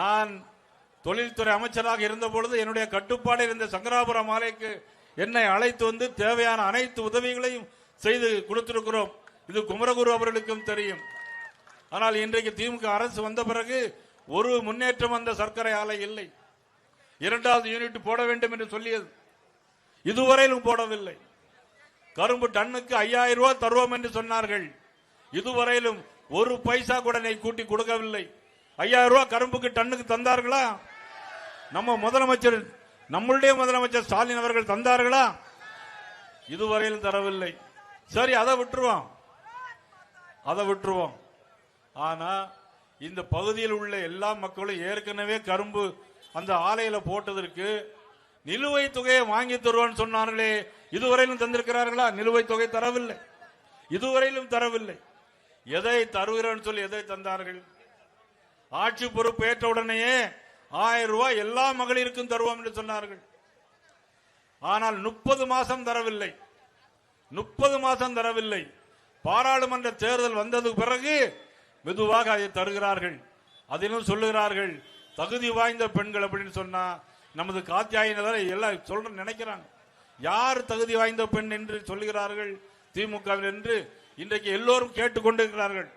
நான் தொழில்துறை அமைச்சராக இருந்த பொழுது என்னுடைய கட்டுப்பாடு இருந்த சங்கராபுரம் ஆலைக்கு என்னை அழைத்து வந்து தேவையான அனைத்து உதவிகளையும் செய்து கொடுத்திருக்கிறோம். இது குமரகுரு அவர்களுக்கும் தெரியும். ஆனால் இன்றைக்கு திமுக அரசு வந்த பிறகு ஒரு முன்னேற்றம் அந்த சர்க்கரை ஆலை இல்லை. இரண்டாவது யூனிட் போட வேண்டும் என்று சொல்லியது. இதுவரையிலும் போடவில்லை. கரும்பு டன்னுக்கு ஐயாயிரம் ரூபாய் தருவோம் என்று சொன்னார்கள். இதுவரையிலும் ஒரு பைசா கூட கூட்டி கொடுக்கவில்லை. ஐயாயிரம் ரூபாய் கரும்புக்கு டன்னுக்கு தந்தார்களா? நம்ம முதலமைச்சர் நம்மளுடைய முதலமைச்சர் ஸ்டாலின் அவர்கள் தந்தார்களா? இதுவரையிலும் தரவில்லை. சரி அதை விட்டுருவோம். அதை விட்டுருவோம். ஆனா இந்த பகுதியில் உள்ள எல்லா மக்களும் ஏற்கனவே கரும்பு அந்த ஆலையில போட்டதற்கு நிலுவைத் தொகையை வாங்கி தருவான்னு சொன்னார்களே இதுவரையிலும் தந்திருக்கிறார்களா? நிலுவைத் தொகை தரவில்லை. இதுவரையிலும் தரவில்லை. எதை தருகிறோன்னு சொல்லி எதை தந்தார்கள்? ஆட்சி பொறுப்பு ஏற்ற உடனேயே ஆயிரம் ரூபாய் எல்லா மகளிருக்கும் தருவோம் என்று சொன்னார்கள். ஆனால் முப்பது மாசம் தரவில்லை. முப்பது மாசம் தரவில்லை. பாராளுமன்ற தேர்தல் வந்தது பிறகு மெதுவாக அதை தருகிறார்கள். அதிலும் சொல்லுகிறார்கள் தகுதி வாய்ந்த பெண்கள் அப்படின்னு சொன்னா நமது காத்தியாயினர் எல்லாம் சொல்ற நினைக்கிறாங்க. யார் தகுதி வாய்ந்த பெண் என்று சொல்லுகிறார்கள்? திமுகவில் என்று இன்றைக்கு எல்லோரும் கேட்டுக்கொண்டிருக்கிறார்கள்.